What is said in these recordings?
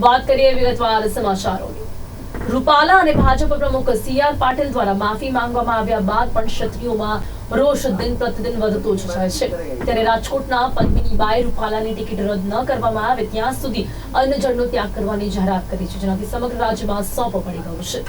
વાત કરીએ વિગતવાર સમાચારોની. રૂપાલા અને ભાજપ પ્રમુખ સી આર પાટીલ દ્વારા માફી માંગવામાં આવ્યા બાદ પણ ક્ષત્રિયોમાં રોષ દિન પ્રતિદિન વધતો જ જાય છે. ત્યારે રાજકોટના પદ્મિની બાઈ રૂપાલાની ટિકિટ રદ ન કરવામાં આવે ત્યાં સુધી અન્નજળનો ત્યાગ કરવાની જાહેરાત કરી છે, જેનાથી સમગ્ર રાજ્યમાં સોંપો પડી ગયું છે.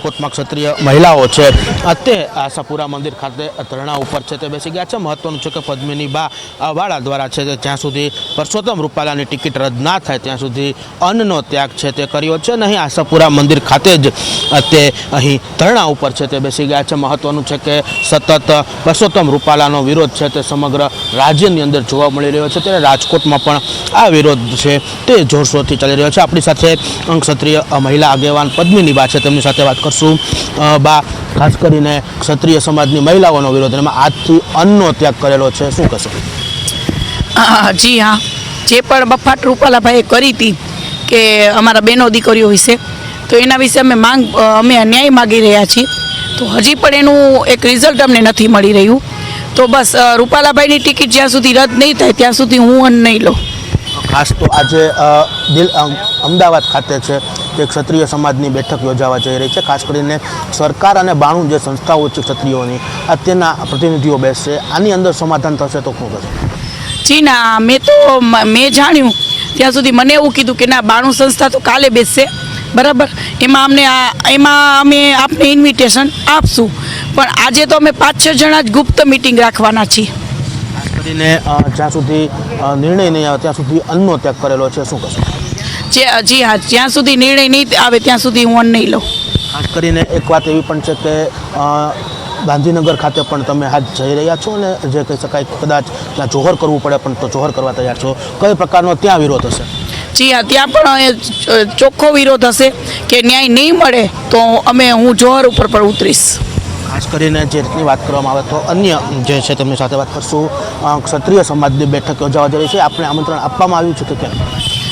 રાજકોટમાં ક્ષત્રિય મહિલાઓ છે. તે આશાપુરા મંદિર ખાતે ધરણા ઉપર છે. તે બેસી ગયા છે. મહત્વનું છે કે પદ્મિની બા વાળા દ્વારા છે તે જ્યાં સુધી પરસોત્તમ રૂપાલાની ટિકિટ રદ ના થાય, ત્યાં સુધી અન્નનો ત્યાગ છે તે કર્યો છે. અને અહીં આશાપુરા મંદિર ખાતે જ તે અહીં ધરણા ઉપર છે તે બેસી ગયા છે. મહત્વનું છે કે સતત પરસોત્તમ રૂપાલાનો વિરોધ છે તે સમગ્ર રાજ્યની અંદર જોવા મળી રહ્યો છે. ત્યારે રાજકોટમાં પણ આ વિરોધ છે તે જોરશોરથી ચાલી રહ્યો છે. આપણી સાથે અંગ ક્ષત્રિય મહિલા આગેવાન પદ્મિની બા છે. તેમની સાથે વાત કરશું. બા ખાસ કરીને ક્ષત્રિય સમાજની મહિલાઓનો વિરોધ. એમાં આજથી અન્નનો ત્યાગ કરેલો છે. શું કહેશો? જી હા. જે પણ બફાટ રૂપાલાભાઈએ કરી હતી કે અમારા બહેનો દીકરીઓ વિશે તો એના વિશે અમે માંગ અમે ન્યાય માગી રહ્યા છીએ. તો હજી પણ એનું એક રિઝલ્ટ અમને નથી મળી રહ્યું. તો બસ રૂપાલાભાઈની ટિકિટ જ્યાં સુધી રદ નહીં થાય ત્યાં સુધી હું અન્ન નહીં લઉં. ખાસ તો આજે દિલ અમદાવાદ ખાતે છે. તે ક્ષત્રિય સમાજની બેઠક યોજાવા જઈ રહી છે. ખાસ કરીને સરકાર અને બાણું જે સંસ્થાઓ છે ક્ષત્રિયોની અત્યારના પ્રતિનિધિઓ બેસશે. આની અંદર સમાધાન થશે તો શું થશે જી ના મેં તો મેં જાણ્યું. ત્યાં સુધી મને એવું કીધું કે ના બાણું સંસ્થા તો કાલે બેસશે. બરાબર? એમાં અમને આ એમાં અમે આપને ઇન્વિટેશન આપશું. પણ આજે તો અમે પાંચ છ જણા જ ગુપ્ત મિટિંગ રાખવાના છીએ. કરીને જ્યાં સુધી નિર્ણય નહીં આવે ત્યાં સુધી અન્નનો ત્યાગ કરેલો છે. શું કહેશો? જે જી હા જ્યાં સુધી નિર્ણય નહીં આવે ત્યાં સુધી હું અન્ન નહીં લઉં. ખાસ કરીને એક વાત એવી પણ છે કે ગાંધીનગર ખાતે પણ તમે હાથ જઈ રહ્યા છો અને જે કહી શકાય કદાચ ત્યાં જોહર કરવું પડે પણ તો જોહર કરવા તૈયાર છો. કઈ પ્રકારનો ત્યાં વિરોધ હશે? જી હા ત્યાં પણ ચોખ્ખો વિરોધ હશે કે ન્યાય નહીં મળે તો અમે હું જોહર ઉપર પણ ઉતરીશ. ખાસ કરીને જે રીતની વાત કરવામાં આવે તો અન્ય જે છે તેમની સાથે વાત કરશું. ક્ષત્રિય સમાજની બેઠક યોજાવા જઈ છે. આપણે આમંત્રણ આપવામાં આવ્યું છે કે કેમ?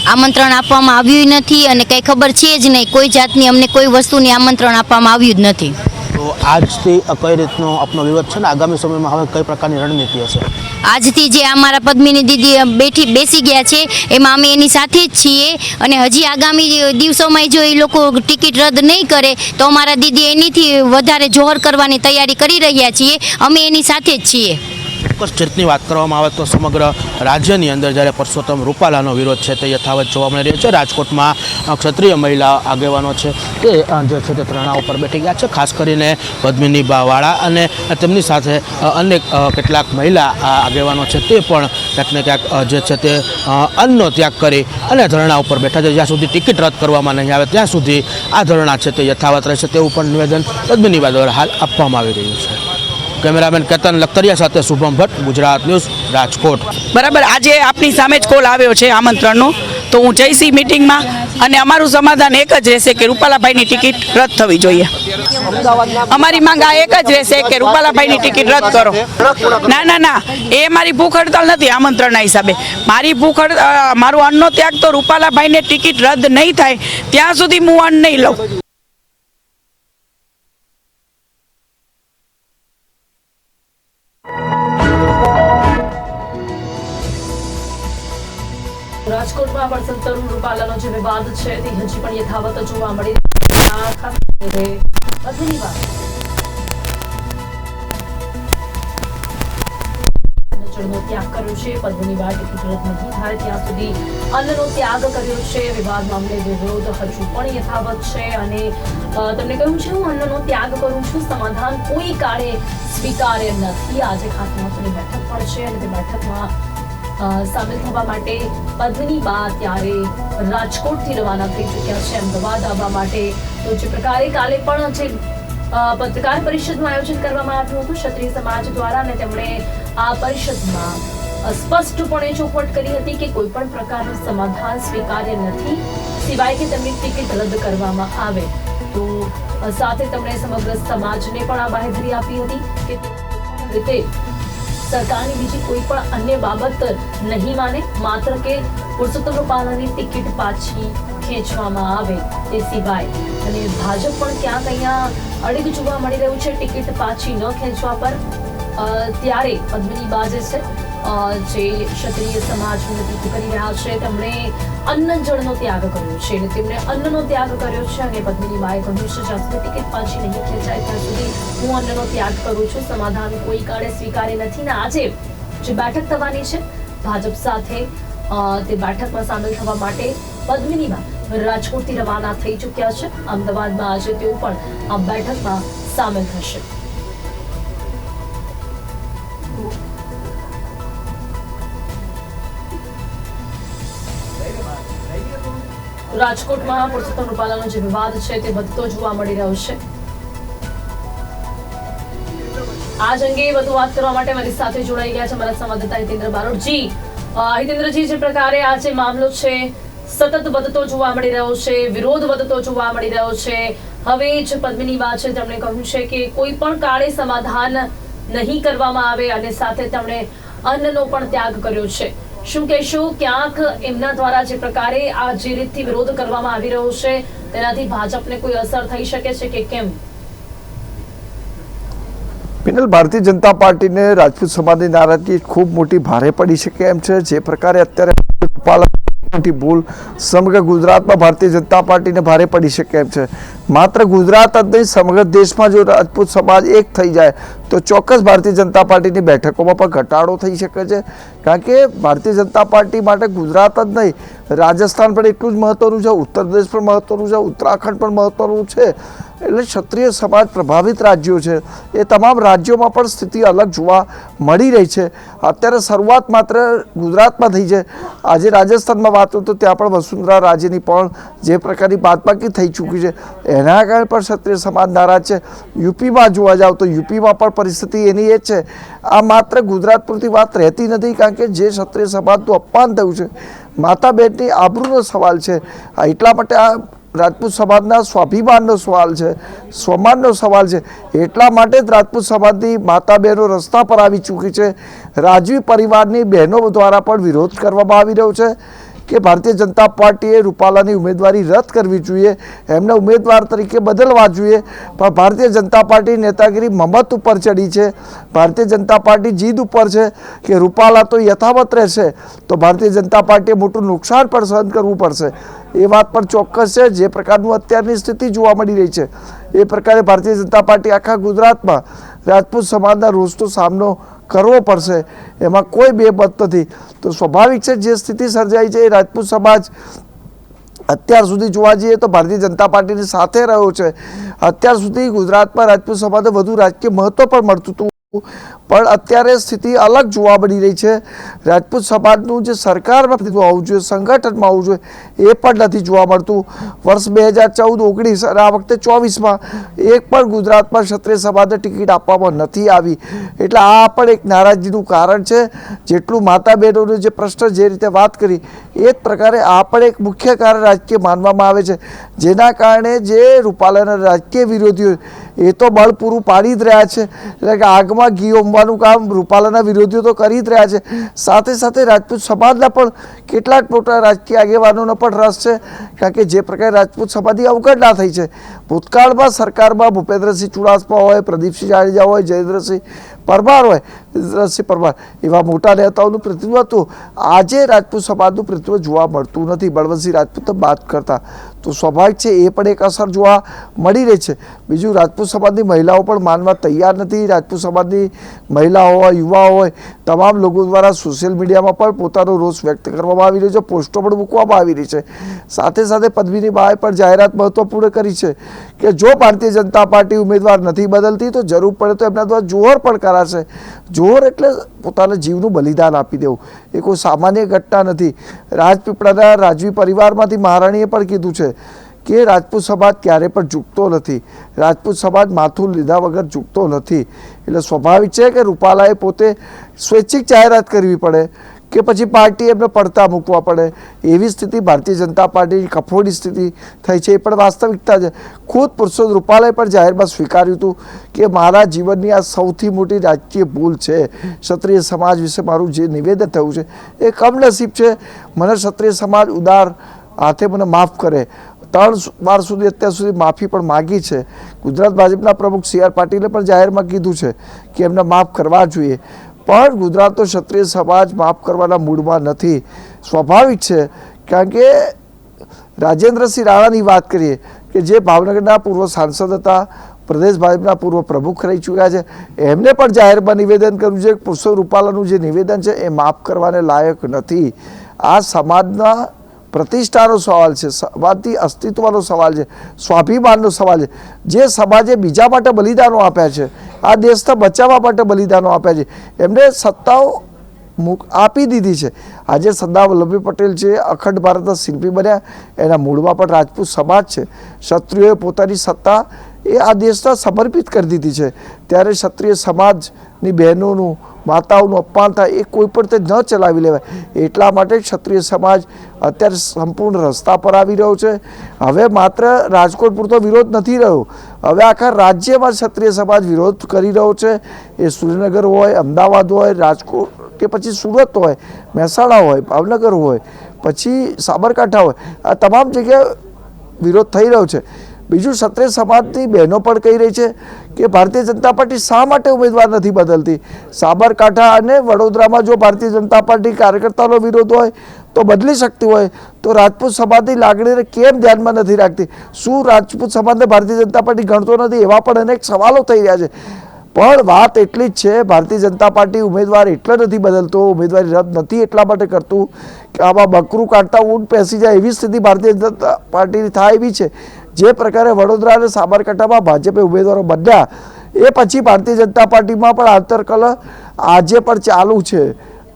આમંત્રણ આપવામાં આવ્યું નથી અને કંઈ ખબર છે જ નહીં. કોઈ જાતની અમને કોઈ વસ્તુની આમંત્રણ આપવામાં આવ્યું જ નથી. તો આજથી કઈ રીતનો આપનો વિરોધ છે ને આગામી સમયમાં હવે કઈ પ્રકારની રણનીતિ હશે? આજથી જે અમારા પદ્મિની દીદી બેઠી બેસી ગયા છે એમાં અમે એની સાથે જ છીએ અને હજી આગામી દિવસોમાં જો એ લોકો ટિકિટ રદ નહીં કરે તો અમારા દીદી એનીથી વધારે જોહર કરવાની તૈયારી કરી રહ્યા છીએ. અમે એની સાથે જ છીએ. ચોક્કસ જીતની વાત કરવામાં આવે તો સમગ્ર રાજ્યની અંદર જ્યારે પરસોત્તમ રૂપાલાનો વિરોધ છે તે યથાવત જોવા મળી રહ્યો છે. રાજકોટમાં ક્ષત્રિય મહિલા આગેવાનો છે તે જે છે તે ધરણા ઉપર બેઠી ગયા છે. ખાસ કરીને પદ્મિની બાવાળા અને તેમની સાથે અનેક કેટલાક મહિલા આગેવાનો છે તે પણ ક્યાંક ને ક્યાંક જે છે તે અન્નનો ત્યાગ કરી અને ધરણા ઉપર બેઠા છે. જ્યાં સુધી ટિકિટ રદ કરવામાં નહીં આવે ત્યાં સુધી આ ધરણા છે તે યથાવત રહેશે તેવું પણ નિવેદન પદ્મિની દ્વારા હાલ આપવામાં આવી રહ્યું છે. કેમેરામેન કેતન લખતરિયા સાથે શુભમ ભટ્ટ, ગુજરાત ન્યૂઝ, રાજકોટ. બરાબર, આજે આપની સામે જ કોલ આવ્યો છે આમંત્રણનો. તો હું જયસિંહ મિટિંગમાં અને અમારું સમાધાન એક જ રહેશે કે રૂપાલાભાઈની ટિકિટ રદ થવી જોઈએ. અમારી માંગ આ એક જ રહેશે કે રૂપાલાભાઈની ટિકિટ રદ કરો. ના ના ના, એ મારી ભૂખ હડતાલ નથી આમંત્રણના હિસાબે. મારી ભૂખ મારું અન્નનો ત્યાગ તો રૂપાલાભાઈને ટિકિટ રદ નહીં થાય, ત્યાં સુધી હું અન્ન નહીં લઉં. રાજકોટમાં પણ સંતરૂ રૂપાલાનો જે વિવાદ છે તે હજી પણ યથાવત જોવા મળી થાય ત્યાં સુધી અન્નનો ત્યાગ કર્યો છે. વિવાદ મામલે વિરોધ હજુ પણ યથાવત છે અને તમને કહ્યું છે, હું અન્નનો ત્યાગ કરું છું, સમાધાન કોઈ કાળે સ્વીકાર્ય નથી. આજે ખાસ મહત્વની બેઠક પણ છે અને તે બેઠકમાં સામેલ થવા માટે પદ્મની બા ત્યારે રાજકોટથી રવાના થઈ ચૂક્યા છે અમદાવાદ આવવા માટે. તો જે પ્રકારે કાલે પણ જે પત્રકાર પરિષદનું આયોજન કરવામાં આવ્યું હતું, ક્ષત્રિય સમાજ દ્વારા અને તેમણે આ પરિષદમાં સ્પષ્ટપણે ચોખવટ કરી હતી કે કોઈ પણ પ્રકારનું સમાધાન સ્વીકાર્ય નથી, સિવાય કે તેમની ટિકિટ રદ કરવામાં આવે. તો, સાથે તેમણે સમગ્ર સમાજને પણ આ બાહેધરી આપી હતી કે રીતે સરકારની બીજી કોઈ પણ અન્ય બાબત નહીં માને, માત્ર કે પુરુષોત્તમ રૂપાલાની ટિકિટ પાછી ખેંચવામાં આવે તે સિવાય. અને ભાજપ પણ ક્યાંક અહીંયા અડીગ જોવા મળી રહ્યું છે, ટિકિટ પાછી ન ખેંચવા પર. ત્યારે પદ્મિની બાજે છે. જે ક્ષત્રિય સમાજનું નેતૃત્વ કરી રહ્યા છે, તેમણે અન્ન જળનો ત્યાગ કર્યો છે અને તેમણે અન્નનો ત્યાગ કર્યો છે અને પદ્મિની બાએ કહ્યું છે, જ્યાં સુધી ટિકિટ પાછી નહીં ખેંચાય ત્યાં સુધી હું અન્નનો ત્યાગ કરું છું. સમાધાન કોઈ કાળે સ્વીકારે નથી. ને આજે જે બેઠક થવાની છે, ભાજપ સાથે તે બેઠકમાં સામેલ થવા માટે પદ્મિનીમાં રાજકોટથી રવાના થઈ ચૂક્યા છે. અમદાવાદમાં આજે તેઓ પણ આ બેઠકમાં સામેલ થશે. રાજકોટમાં પુરુષોત્તમ રૂપાલાનો જે વિવાદ છે તે વધતો જોવા મળી રહ્યો છે. આજ અંગે વધુ વાત કરવા માટે મારી સાથે જોડાઈ ગયા છે અમારા સંવાદદાતા હિતેન્દ્ર બારોટજી હિતેન્દ્રજી, જે પ્રકારે આ જે મામલો છે, સતત વધતો જોવા મળી રહ્યો છે, વિરોધ વધતો જોવા મળી રહ્યો છે. હવે જે પદ્મિની વાત છે, તેમણે કહ્યું છે કે કોઈ પણ કાળે સમાધાન નહીં કરવામાં આવે અને સાથે તેમણે અન્નનો પણ ત્યાગ કર્યો છે. શું કહેશો? ક્યાંક એમના દ્વારા જે પ્રકારે આ જે રીતથી વિરોધ કરવામાં આવી રહ્યો છે, તેનાથી ભાજપને કોઈ અસર થઈ શકે છે કે કેમ? ભારતીય જનતા પાર્ટીને રાજપૂત સમાજની નારાજગી ખૂબ મોટી ભારે પડી શકે એમ છે? જે પ્રકારે અત્યારે રૂપાલા મોટી ભૂલ સમગ્ર ગુજરાતમાં ભારતીય જનતા પાર્ટીને ભારે પડી શકે એમ છે? માત્ર ગુજરાત જ નહીં, સમગ્ર દેશમાં જો રાજપૂત સમાજ એક થઈ જાય, તો ચોક્કસ ભારતીય જનતા પાર્ટીની બેઠકોમાં પણ ઘટાડો થઈ શકે છે. કારણ કે ભારતીય જનતા પાર્ટી માટે ગુજરાત જ નહીં, રાજસ્થાન પણ એટલું જ મહત્ત્વનું છે, ઉત્તર પ્રદેશ પણ મહત્ત્વનું છે, ઉત્તરાખંડ પણ મહત્વનું છે. એટલે ક્ષત્રિય સમાજ પ્રભાવિત રાજ્યો છે. એ તમામ રાજ્યોમાં પણ સ્થિતિ અલગ જોવા મળી રહી છે. અત્યારે શરૂઆત માત્ર ગુજરાતમાં થઈ છે. આજે રાજસ્થાનમાં વાત તો ત્યાં પણ વસુંધરા રાજ્યની પણ જે પ્રકારની બાદબાકી થઈ ચૂકી છે. એના કારણે પણ ક્ષત્રિય સમાજ નારાજ છે. યુપીમાં જોવા જાવ તો યુપીમાં પણ પરિસ્થિતિ એની એ છે. આ માત્ર ગુજરાત પૂરતી વાત રહેતી નથી કારણ કે જે ક્ષત્રિય સમાજનું અપમાન થયું છે માતા બહેનની આબરૂનો સવાલ છે. એટલા માટે આ રાજપૂત સમાજના સ્વાભિમાનનો સવાલ છે, સ્વમાનનો સવાલ છે. એટલા માટે જ રાજપૂત સમાજની માતા બહેનો રસ્તા પર આવી ચૂકી છે. રાજવી પરિવારની બહેનો દ્વારા પણ વિરોધ કરવામાં આવી રહ્યો છે. કે ભારતીય જનતા પાર્ટીએ રૂપાલાની ઉમેદવારી રદ કરવી જોઈએ, એમને ઉમેદવાર તરીકે બદલવા જોઈએ. પણ ભારતીય જનતા પાર્ટી નેતાગીરી મમત ઉપર ચડી છે. ભારતીય જનતા પાર્ટી જીદ ઉપર છે કે રૂપાલા તો યથાવત રહેશે, તો ભારતીય જનતા પાર્ટીએ મોટું નુકસાન પણ સહન કરવું પડશે. એ વાત પણ ચોક્કસ છે, જે પ્રકારનું અત્યારની સ્થિતિ જોવા મળી રહી છે. એ પ્રકારે ભારતીય જનતા પાર્ટી આખા ગુજરાતમાં રાજપૂત સમાજના રોષનો સામનો કરવો પડશે, એમાં કોઈ બે મત નથી. તો સ્વાભાવિક છે, જે સ્થિતિ સર્જાઈ છે એ રાજપૂત સમાજ અત્યાર સુધી જોવા જઈએ તો ભારતીય જનતા પાર્ટીની સાથે રહ્યો છે. અત્યાર સુધી ગુજરાતમાં રાજપૂત સમાજને વધુ રાજકીય મહત્ત્વ પણ મળતું હતું. પણ અત્યારે સ્થિતિ અલગ જોવા મળી રહી છે. રાજપૂત સમાજનું જે સરકારમાં પ્રતિનિધિત્વ આવવું જોઈએ, સંગઠનમાં આવવું જોઈએ, એ પણ નથી જોવા મળતું. વર્ષ બે હજાર ચૌદ, ઓગણીસ અને આ વખતે ચોવીસમાં એક પણ ગુજરાતમાં ક્ષત્રિય સમાજને ટિકિટ આપવામાં નથી આવી. એટલે આ પણ એક નારાજગીનું કારણ છે. જેટલું માતા બહેનોનો જે પ્રશ્ન જે રીતે વાત કરી, એ જ પ્રકારે આ પણ એક મુખ્ય કારણ રાજકીય માનવામાં આવે છે. જેના કારણે જે રૂપાલાના રાજકીય વિરોધીઓ, એ તો બળ પૂરું પાડી જ રહ્યા છે. એટલે કે આગમાં ઘી હોમવાનું કામ રૂપાલાના વિરોધીઓ તો કરી જ રહ્યા છે. સાથે સાથે રાજપૂત સમાજના પણ કેટલાક મોટા રાજકીય આગેવાનોનો પણ રસ છે, કારણ કે જે પ્રકારે રાજપૂત સમાજની અવગણના થઈ છે. ભૂતકાળમાં સરકારમાં ભૂપેન્દ્રસિંહ ચુડાસમા હોય, પ્રદીપસિંહ જાડેજા હોય, જયેન્દ્રસિંહ પરમાર હોય જયેન્દ્રસિંહ પરમાર એવા મોટા નેતાઓનું પ્રતિનિધિત્વ હતું. આજે રાજપૂત સમાજનું પ્રતિનિધિત્વ જોવા મળતું નથી. બળવંતસિંહ રાજપૂત વાત કરતા. તો સ્વાભાવિક છે, એ પણ એક અસર જોવા મળી રહી છે. બીજું, રાજપૂત સમાજની મહિલાઓ પણ માનવા તૈયાર નથી. રાજપૂત સમાજની મહિલાઓ હોય, યુવાઓ હોય, તમામ લોકો દ્વારા સોશિયલ મીડિયામાં પણ પોતાનો રોષ વ્યક્ત કરવામાં આવી રહ્યો છે. પોસ્ટો પણ મૂકવામાં આવી રહી છે. સાથે સાથે પદવીની બાએ પણ જાહેરાત મહત્વપૂર્ણ કરી છે કે જો ભારતીય જનતા પાર્ટી ઉમેદવાર નથી બદલતી, તો જરૂર પડે તો એમના દ્વારા જોહર પણ કરાશે જોર એટલે પોતાના જીવનું બલિદાન આપી દેવું. એ કોઈ સામાન્ય ઘટના નથી. રાજપીપળાના રાજવી પરિવારમાંથી મહારાણીએ પણ કીધું છે કે રાજપૂત સમાજ ક્યારે પણ ઝૂકતો નથી. રાજપૂત સમાજ માથું લીધા વગર ઝૂકતો નથી. એટલે સ્વાભાવિક છે કે રૂપાલાએ પોતે સ્વૈચ્છિક જાહેરાત કરવી પડે. કે પછી પાર્ટી એમને પડતા મૂકવા પડે. એવી સ્થિતિ ભારતીય જનતા પાર્ટીની કફોડી સ્થિતિ થઈ છે. એ પણ વાસ્તવિકતા છે. ખુદ પુરુષોત્તમ રૂપાલાએ પણ જાહેરમાં સ્વીકાર્યું હતું કે મારા જીવનની આ સૌથી મોટી રાજકીય ભૂલ છે. ક્ષત્રિય સમાજ વિશે મારું જે નિવેદન થયું છે એ કમનસીબ છે. મને ક્ષત્રિય સમાજ ઉદાર હાથે મને માફ કરે. ત્રણ વાર સુધી અત્યાર સુધી માફી પણ માગી છે. ગુજરાત ભાજપના પ્રમુખ સી આર પાટીલે પણ જાહેરમાં કીધું છે કે એમને માફ કરવા જોઈએ. પણ ગુજરાતનો ક્ષત્રિય સમાજ માફ કરવાના મૂડમાં નથી. સ્વાભાવિક છે, કારણ કે રાજેન્દ્રસિંહ રાણાની વાત કરીએ કે જે ભાવનગરના પૂર્વ સાંસદ હતા, પ્રદેશ ભાજપના પૂર્વ પ્રમુખ રહી ચૂક્યા છે, એમને પણ જાહેરમાં નિવેદન કર્યું છે પુરુષો રૂપાલાનું જે નિવેદન છે એ માફ કરવાને લાયક નથી. આ સમાજના પ્રતિષ્ઠાનો સવાલ છે, સમાજથી અસ્તિત્વનો સવાલ છે, સ્વાભિમાનનો સવાલ છે. જે સમાજે બીજા માટે બલિદાનો આપ્યા છે, આ દેશને બચાવવા માટે બલિદાનો આપ્યા છે. એમને સત્તાઓ મૂક, આપી દીધી છે. આજે સરદાર વલ્લભભાઈ પટેલ છે અખંડ ભારતના શિલ્પી બન્યા, એના મૂળમાં પણ રાજપૂત સમાજ છે. ક્ષત્રિયોએ પોતાની સત્તા એ આ દેશને સમર્પિત કરી દીધી છે. ત્યારે ક્ષત્રિય સમાજની બહેનોનું માતાઓનું અપમાન થાય એ કોઈ પણ તે ન ચલાવી લેવાય. એટલા માટે ક્ષત્રિય સમાજ અત્યારે સંપૂર્ણ રસ્તા પર આવી રહ્યો છે. હવે માત્ર રાજકોટ પૂરતો વિરોધ નથી રહ્યો. હવે આખા રાજ્યમાં ક્ષત્રિય સમાજ વિરોધ કરી રહ્યો છે. એ સુરેન્દ્રનગર હોય, અમદાવાદ હોય, રાજકોટ કે પછી સુરત હોય, મહેસાણા હોય, ભાવનગર હોય, પછી સાબરકાંઠા હોય, આ તમામ જગ્યાએ વિરોધ થઈ રહ્યો છે. બીજું ક્ષત્રિય સમાજની બહેનો પણ કહી રહી છે કે ભારતીય જનતા પાર્ટી શા માટે ઉમેદવાર નથી બદલતી? સાબરકાંઠા અને વડોદરામાં જો ભારતીય જનતા પાર્ટી કાર્યકર્તાનો વિરોધ હોય તો બદલી શકતી હોય. તો રાજપૂત સમાજની લાગણીને કેમ ધ્યાનમાં નથી રાખતી? શું રાજપૂત સમાજને ભારતીય જનતા પાર્ટી ગણતો નથી? એવા પણ અનેક સવાલો થઈ રહ્યા છે. પણ વાત એટલી જ છે, ભારતીય જનતા પાર્ટી ઉમેદવાર એટલો નથી બદલતો, ઉમેદવારી રદ નથી એટલા માટે કરતું કે આમાં બકરું કાઢતા ઊંટ પેસી જાય એવી સ્થિતિ ભારતીય જનતા પાર્ટીની થાય એવી છે. જે પ્રકારે વડોદરા અને સાબરકાંઠામાં ભાજપે ઉમેદવારો બન્યા, એ પછી ભારતીય જનતા પાર્ટીમાં પણ આંતરકલહ આજે પણ ચાલુ છે.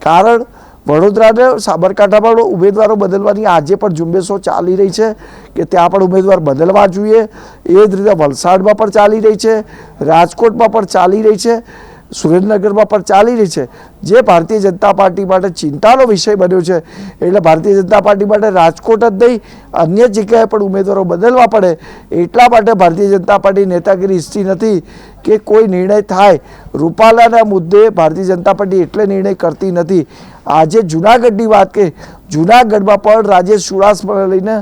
કારણ વડોદરાને સાબરકાંઠામાં ઉમેદવારો બદલવાની આજે પણ ઝુંબેશો ચાલી રહી છે કે ત્યાં પણ ઉમેદવાર બદલવા જોઈએ. એ જ રીતે વલસાડમાં પણ ચાલી રહી છે, રાજકોટમાં પણ ચાલી રહી છે. સુરેન્દ્રનગરમાં પણ ચાલી રહી છે. જે ભારતીય જનતા પાર્ટી માટે ચિંતાનો વિષય બન્યો છે, એટલે ભારતીય જનતા પાર્ટી માટે રાજકોટ જ નહીં, અન્ય જગ્યાએ પણ ઉમેદવારો બદલવા પડે, એટલા માટે ભારતીય જનતા પાર્ટી નેતાગીરી ઈચ્છતી નથી કે કોઈ નિર્ણય થાય. રૂપાલાના મુદ્દે ભારતીય જનતા પાર્ટી એટલે નિર્ણય કરતી નથી. આજે જુનાગઢની વાત કે, જુનાગઢમાં પણ રાજેશ ચુડાસમાને લઈને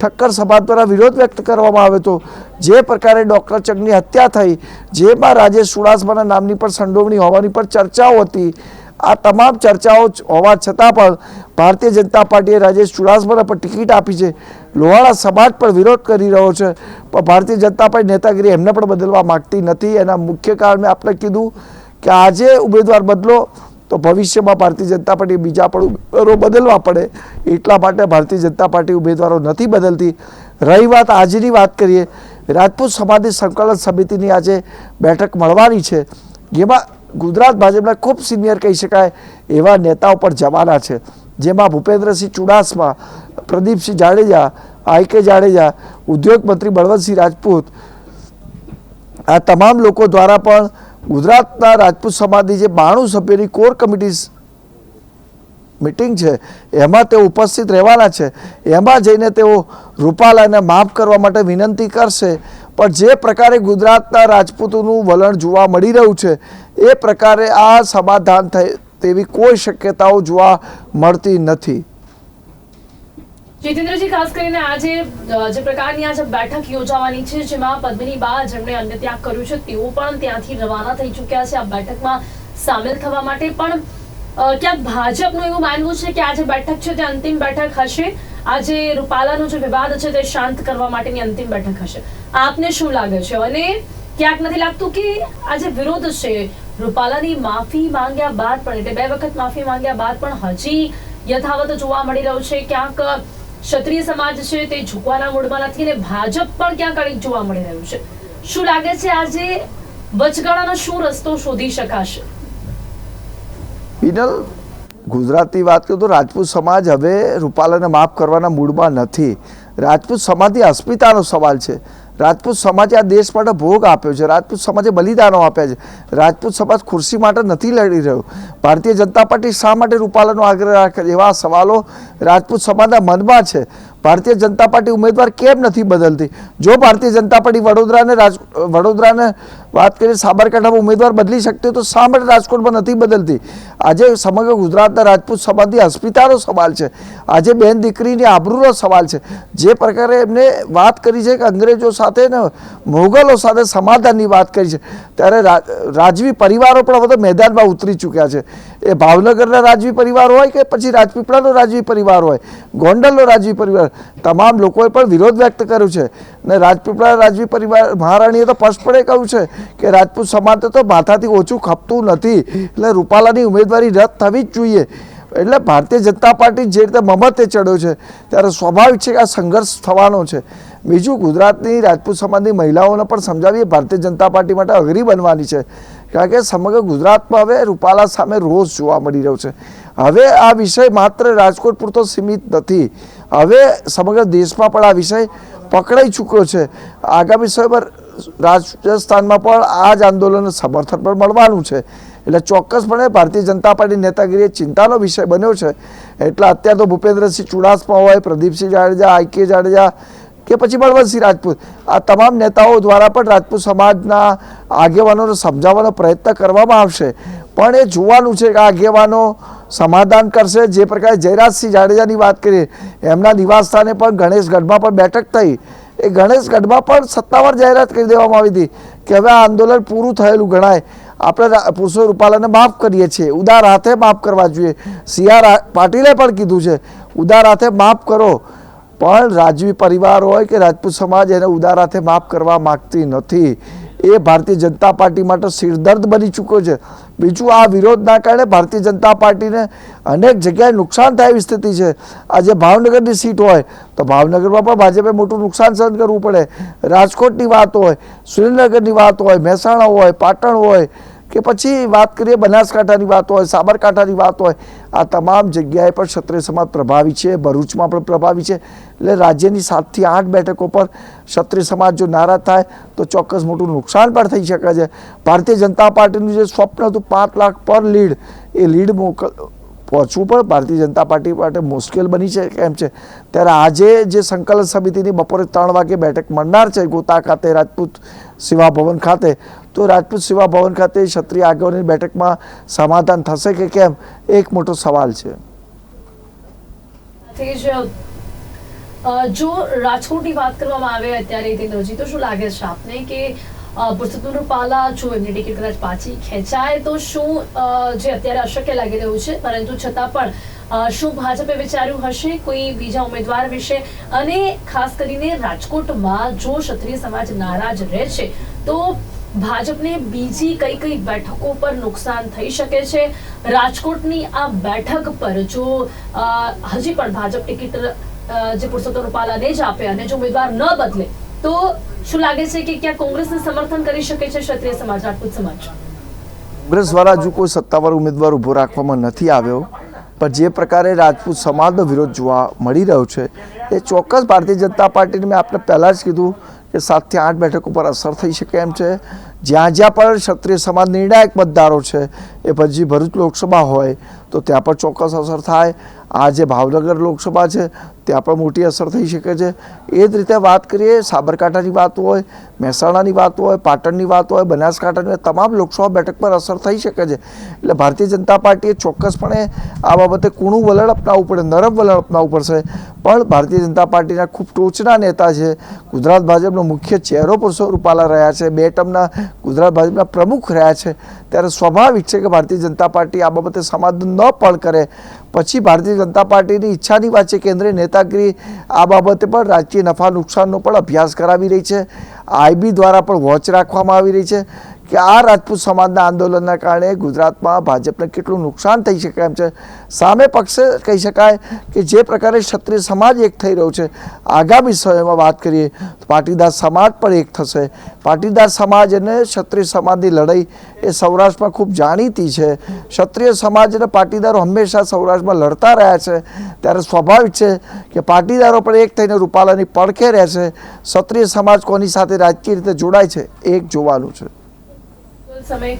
ઠક્કર સમાજ દ્વારા વિરોધ વ્યક્ત કરવામાં આવ્યો હતો. જે પ્રકારે ડૉક્ટર ચકની હત્યા થઈ, જેમાં રાજેશ ચુડાસમાના નામની પણ સંડોવણી હોવાની પણ ચર્ચાઓ હતી. આ તમામ ચર્ચાઓ હોવા છતાં પણ ભારતીય જનતા પાર્ટીએ રાજેશ ચુડાસમાને પણ ટિકિટ આપી છે. લોહાણા સમાજ પણ વિરોધ કરી રહ્યો છે. પણ ભારતીય જનતા પાર્ટી નેતાગીરી એમને પણ બદલવા માગતી નથી. એના મુખ્ય કારણ મેં આપણે કીધું કે આજે ઉમેદવાર બદલો તો ભવિષ્યમાં ભારતીય જનતા પાર્ટી બીજા પણ ઉમેદવારો બદલવા પડે એટલા માટે ભારતીય જનતા પાર્ટી ઉમેદવારો નથી બદલતી. રહી વાત આજની વાત કરીએ, રાજપૂત સમાજની સંકલન સમિતિની આજે બેઠક મળવાની છે. જેમાં ગુજરાત ભાજપના ખૂબ સિનિયર કહી શકાય એવા નેતાઓ પણ જવાના છે. જેમાં ભૂપેન્દ્રસિંહ ચુડાસમા, પ્રદીપસિંહ જાડેજા, આઈ કે જાડેજા ઉદ્યોગ મંત્રી બળવંતસિંહ રાજપૂત આ તમામ લોકો દ્વારા પણ ગુજરાતના રાજપૂત સમાજની જે બાણું સભ્યની કોર કમિટી મિટિંગ છે, એમાં તેઓ ઉપસ્થિત રહેવાના છે. એમાં જઈને તેઓ રૂપાલાને માફ કરવા માટે વિનંતી કરશે. પણ જે પ્રકારે ગુજરાતના રાજપૂતોનું વલણ જોવા મળી રહ્યું છે, એ પ્રકારે આ સમાધાન થાય તેવી કોઈ શક્યતાઓ જોવા મળતી નથી. જીતેન્દ્રજી, ખાસ કરીને આજે જે પ્રકારની આજે બેઠક યોજાવાની છે, જેમાં પદ્મિની બા જેમણે અન્ય ત્યાગ કર્યું છે, તેઓ પણ ત્યાંથી રવાના થઈ ચૂક્યા છે. આ બેઠકમાં સામેલ થવા માટે પણ ક્યાંક ભાજપનું એવું માનવું છે કે આજે બેઠક છે, તે અંતિમ બેઠક હશે. આજે રૂપાલાનો જે વિવાદ છે, તે શાંત કરવા માટેની અંતિમ બેઠક હશે. આપને શું લાગે છે? અને ક્યાંક નથી લાગતું કે આ જે વિરોધ છે, રૂપાલાની માફી માંગ્યા બાદ પણ, એટલે બે વખત માફી માંગ્યા બાદ પણ હજી યથાવત જોવા મળી રહ્યું છે. ક્યાંક ક્ષત્રિય સમાજ છે તે ઝૂકવાના મૂડમાં નથી અને ભાજપ પણ ક્યાં અડીક જોવા મળી રહ્યું છે. શું લાગે છે આજે વચગાળાનો શું રસ્તો શોધી શકાશે? પિનલ ગુજરાતની વાત કરું તો રાજપૂત સમાજ હવે રૂપાલાને માફ કરવાના મૂડમાં નથી. રાજપૂત સમાજની અસ્મિતાનો સવાલ છે. રાજપૂત સમાજે આ દેશ માટે ભોગ આપ્યો છે. રાજપૂત સમાજે બલિદાનો આપ્યા છે. રાજપૂત સમાજ ખુરશી માટે નથી લડી રહ્યો. ભારતીય જનતા પાર્ટી શા માટે રૂપાલાનો આગ્રહ રાખે એવા સવાલો રાજપૂત સમાજના મનમાં છે. ભારતીય જનતા પાર્ટી ઉમેદવાર કેમ નથી બદલતી? જો ભારતીય જનતા પાર્ટી વડોદરાને રાજ વડોદરાને વાત કરીએ સાબરકાંઠામાં ઉમેદવાર બદલી શકતી તો શા માટે રાજકોટમાં નથી બદલતી? આજે સમગ્ર ગુજરાતના રાજપૂત સમાજની અસ્મિતાનો સવાલ છે. આજે બેન દીકરીની આબરૂનો સવાલ છે. જે પ્રકારે એમને વાત કરી છે કે અંગ્રેજો સાથે ને મોગલો સાથે સમાધાનની વાત કરી છે. ત્યારે રાજવી પરિવારો પણ હવે તો મેદાનમાં ઉતરી ચૂક્યા છે. એ ભાવનગરના રાજવી પરિવાર હોય કે પછી રાજપીપળાનો રાજવી પરિવાર હોય? ગોંડલનો રાજવી પરિવાર? તમામ લોકોએ પણ વિરોધ વ્યક્ત કર્યો છે. ને રાજપીપળા રાજવી પરિવાર મહારાણીએ તો સ્પષ્ટપણે કહ્યું છે કે રાજપૂત સમાજ તો માથાથી ઓછું ખપતું નથી. એટલે રૂપાલાની ઉમેદવારી રદ થવી જ જોઈએ. એટલે ભારતીય જનતા પાર્ટી જે રીતે મમતે ચડ્યો છે, ત્યારે સ્વાભાવિક છે કે આ સંઘર્ષ થવાનો છે. બીજું, ગુજરાતની રાજપૂત સમાજની મહિલાઓને પણ સમજાવીએ, ભારતીય જનતા પાર્ટી માટે અઘરી બનવાની છે. કારણ કે સમગ્ર ગુજરાતમાં હવે રૂપાલા સામે રોષ જોવા મળી રહ્યો છે. હવે આ વિષય માત્ર રાજકોટ પૂરતો સીમિત નથી. હવે સમગ્ર દેશમાં પણ આ વિષય પકડાઈ ચૂક્યો છે. આગામી સમયમાં રાજસ્થાનમાં પણ આ જ આંદોલનને સમર્થન પણ મળવાનું છે. એટલે ચોક્કસપણે ભારતીય જનતા પાર્ટી નેતાગીરી ચિંતાનો વિષય બન્યો છે. એટલે અત્યારે તો ભૂપેન્દ્રસિંહ ચુડાસમા હોય પ્રદીપસિંહ જાડેજા, આઈ કે જાડેજા કે પછી બળવંતસિંહ રાજપૂત, આ તમામ નેતાઓ દ્વારા પણ રાજપૂત સમાજના આગેવાનોને સમજાવવાનો પ્રયત્ન કરવામાં આવશે. પણ એ જોવાનું છે કે આગેવાનો સમાધાન કરશે. જે પ્રકારે જયરાજસિંહ જાડેજાની વાત કરીએ, એમના નિવાસસ્થાને પણ ગણેશગઢમાં પણ બેઠક થઈ. એ ગણેશગઢમાં પણ સત્તાવાર જાહેરાત કરી દેવામાં આવી હતી કે હવે આ આંદોલન પૂરું થયેલું ગણાય. આપણે પુરુષો રૂપાલાને માફ કરીએ છીએ. ઉદાર હાથે માફ કરવા જોઈએ. સી આર પાટીલે પણ કીધું છે, ઉદાર હાથે માફ કરો. પણ રાજવી પરિવાર હોય કે રાજપૂત સમાજ એને ઉદાર હાથે માફ કરવા માગતી નથી. એ ભારતીય જનતા પાર્ટી માટે સિરદર્દ બની ચૂક્યો છે. બીજું આ વિરોધના કારણે ભારતીય જનતા પાર્ટીને અનેક જગ્યાએ નુકસાન થાય એવી સ્થિતિ છે. આજે ભાવનગરની સીટ હોય તો ભાવનગરમાં પણ ભાજપે મોટું નુકસાન સહન કરવું પડે. રાજકોટની વાત હોય, સુરેન્દ્રનગરની વાત હોય, મહેસાણા હોય, પાટણ હોય કે પછી વાત કરીએ બનાસકાંઠાની વાત હોય, સાબરકાંઠાની વાત હોય, આ તમામ જગ્યાએ પણ ક્ષત્રિય સમાજ પ્રભાવી છે, ભરૂચમાં પણ પ્રભાવી છે. એટલે રાજ્યની સાતથી આઠ બેઠકો પર ક્ષત્રિય સમાજ જો નારાજ થાય, તો ચોક્કસ મોટું નુકસાન પણ થઈ શકે છે. ભારતીય જનતા પાર્ટીનું જે સ્વપ્ન હતું પાંચ લાખ પર લીડ, એ લીડ મોકલ પહોંચવું પણ ભારતીય જનતા પાર્ટી માટે મુશ્કેલ બની છે, કેમ છે? ત્યારે આજે જે સંકલન સમિતિની બપોરે ત્રણ વાગે બેઠક મળનાર છે ગોતા ખાતે રાજપૂત સેવા ભવન ખાતે તો રાજપૂત સેવા ભવન ખાતે ક્ષત્રિય આગેવાનની બેઠકમાં સમાધાન થશે કે કેમ? એક મોટો સવાલ છે. જ રાજકોટની વાત કરવામાં આવે અત્યારે હિતેન્દ્રજી તો શું લાગે છે આપને કે પુરુષોત્તમ રૂપાલા જો એમની ટિકિટ કદાચ પાછી ખેંચાય, તો શું જે અત્યારે અશક્ય લાગી રહ્યું છે? પરંતુ છતાં પણ શું ભાજપે વિચાર્યું હશે કોઈ બીજા ઉમેદવાર વિશે? અને ખાસ કરીને રાજકોટમાં જો ક્ષત્રિય સમાજ નારાજ રહે છે, તો ભાજપને બીજી કઈ કઈ બેઠકો પર નુકસાન થઈ શકે છે? રાજકોટની આ બેઠક પર જો હજી પણ ભાજપ ટિકિટ જે પુરુષોત્તમ રૂપાલાને જ આપે અને જો ઉમેદવાર ન બદલે, તો શું લાગે છે કે ક્યાં કોંગ્રેસને સમર્થન કરી શકે છે ક્ષત્રિય સમાજ, રાજપૂત સમાજ? કોંગ્રેસ દ્વારા હજુ કોઈ સત્તાવાર ઉમેદવાર ઊભો રાખવામાં નથી આવ્યો, પણ જે પ્રકારે રાજપૂત સમાજનો વિરોધ જોવા મળી રહ્યો છે એ ચોક્કસ ભારતીય જનતા પાર્ટીને મેં આપણે પહેલાં જ કીધું કે સાતથી આઠ બેઠક ઉપર અસર થઈ શકે એમ છે. જ્યાં જ્યાં પણ ક્ષત્રિય સમાજ નિર્ણાયક મતદારો છે, એ પછી ભરૂચ લોકસભા હોય, તો ત્યાં પણ ચોક્કસ અસર થાય. આ જે ભાવનગર લોકસભા છે, ત્યાં પણ મોટી અસર થઈ શકે છે. એ જ રીતે વાત કરીએ, સાબરકાંઠાની વાત હોય, મહેસાણાની વાત હોય, પાટણની વાત હોય, બનાસકાંઠાની તમામ લોકસભા બેઠક પર અસર થઈ શકે છે. એટલે ભારતીય જનતા પાર્ટીએ ચોક્કસપણે આ બાબતે કૂણું વલણ અપનાવવું પડે, નરમ વલણ અપનાવવું પડશે. પણ ભારતીય જનતા પાર્ટીના ખૂબ ટોચના નેતા છે. ગુજરાત ભાજપનો મુખ્ય ચહેરો પુરુષો રૂપાલા રહ્યા છે. બે ટર્મના ગુજરાત ભાજપના પ્રમુખ રહ્યા છે. ત્યારે સ્વાભાવિક છે કે ભારતીય જનતા પાર્ટી આ બાબતે સમાધાન ન પણ કરે. પછી ભારતીય જનતા પાર્ટીની ઈચ્છાની વાત છે. કેન્દ્રીય નેતાગીરી આ બાબતે પણ રાજકીય નફા નુકસાનનો પણ અભ્યાસ કરાવી રહી છે. આઈબી દ્વારા પણ વોચ રાખવામાં આવી રહી છે. કે આ રાજપૂત સમાજના આંદોલનના કારણે ગુજરાતમાં ભાજપને કેટલું નુકસાન થઈ શકે એમ છે. સામે પક્ષે કહી શકાય કે જે પ્રકારે ક્ષત્રિય સમાજ એક થઈ રહ્યો છે, આગામી સમયમાં વાત કરીએ તો પાટીદાર સમાજ પણ એક થશે. પાટીદાર સમાજ અને ક્ષત્રિય સમાજની લડાઈ એ સૌરાષ્ટ્રમાં ખૂબ જાણીતી છે. ક્ષત્રિય સમાજ અને પાટીદારો હંમેશા સૌરાષ્ટ્રમાં લડતા રહ્યા છે. ત્યારે સ્વાભાવિક છે કે પાટીદારો પણ એક થઈને રૂપાલાની પડખે રહેશે ક્ષત્રિય સમાજ કોની સાથે રાજકીય રીતે જોડાય છે, એ એક જોવાનું છે. também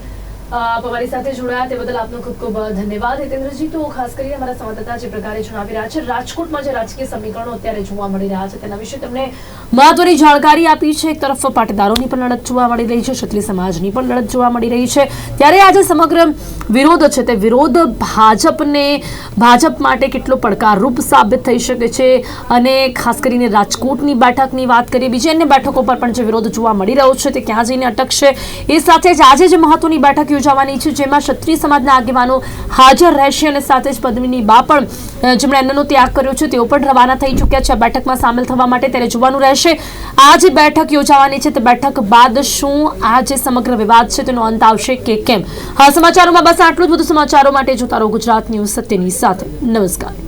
આપ અમારી સાથે જોડાયા તે બદલ આપનો ખૂબ ખૂબ ધન્યવાદ. હિતેન્દ્રજી, તો ખાસ કરીને અમારા સંવાદદાતા જે પ્રકારે જણાવી રહ્યા છે, રાજકોટમાં જે રાજકીય સમીકરણો અત્યારે જોવા મળી રહ્યા છે, તેના વિશે તમને મહત્વની જાણકારી આપી છે. એક તરફ પાટીદારોની પણ લડત જોવા મળી રહી છે, ક્ષત્રિય સમાજની પણ લડત જોવા મળી રહી છે. ત્યારે આજે સમગ્ર વિરોધ છે, તે વિરોધ ભાજપને, ભાજપ માટે કેટલો પડકારરૂપ સાબિત થઈ શકે છે અને ખાસ કરીને રાજકોટની બેઠકની વાત કરીએ, બીજી અન્ય બેઠકો પર પણ જે વિરોધ જોવા મળી રહ્યો છે, તે ક્યાં જઈને અટકશે એ સાથે જ આજે જે મહત્વની બેઠક યોજાવાની છે. જેમાં ક્ષત્રિય સમાજના આગેવાનો હાજર રહેશે અને સાથે જ પદ્મિની બા પણ જેમણે અન્નનો ત્યાગ કર્યો છે, તેઓ પણ રવાના થઈ ચૂક્યા છે. આ બેઠકમાં સામેલ થવા માટે ત્યારે જોવાનું રહેશે. આ જે બેઠક યોજાવાની છે. તે બેઠક બાદ શું આ જે સમગ્ર વિવાદ છે, તેનો અંત આવશે કે કેમ? હા, સમાચારોમાં બસ આટલું જ. વધુ સમાચારો માટે જોતા રહો ગુજરાત ન્યૂઝ સત્યની સાથે. નમસ્કાર.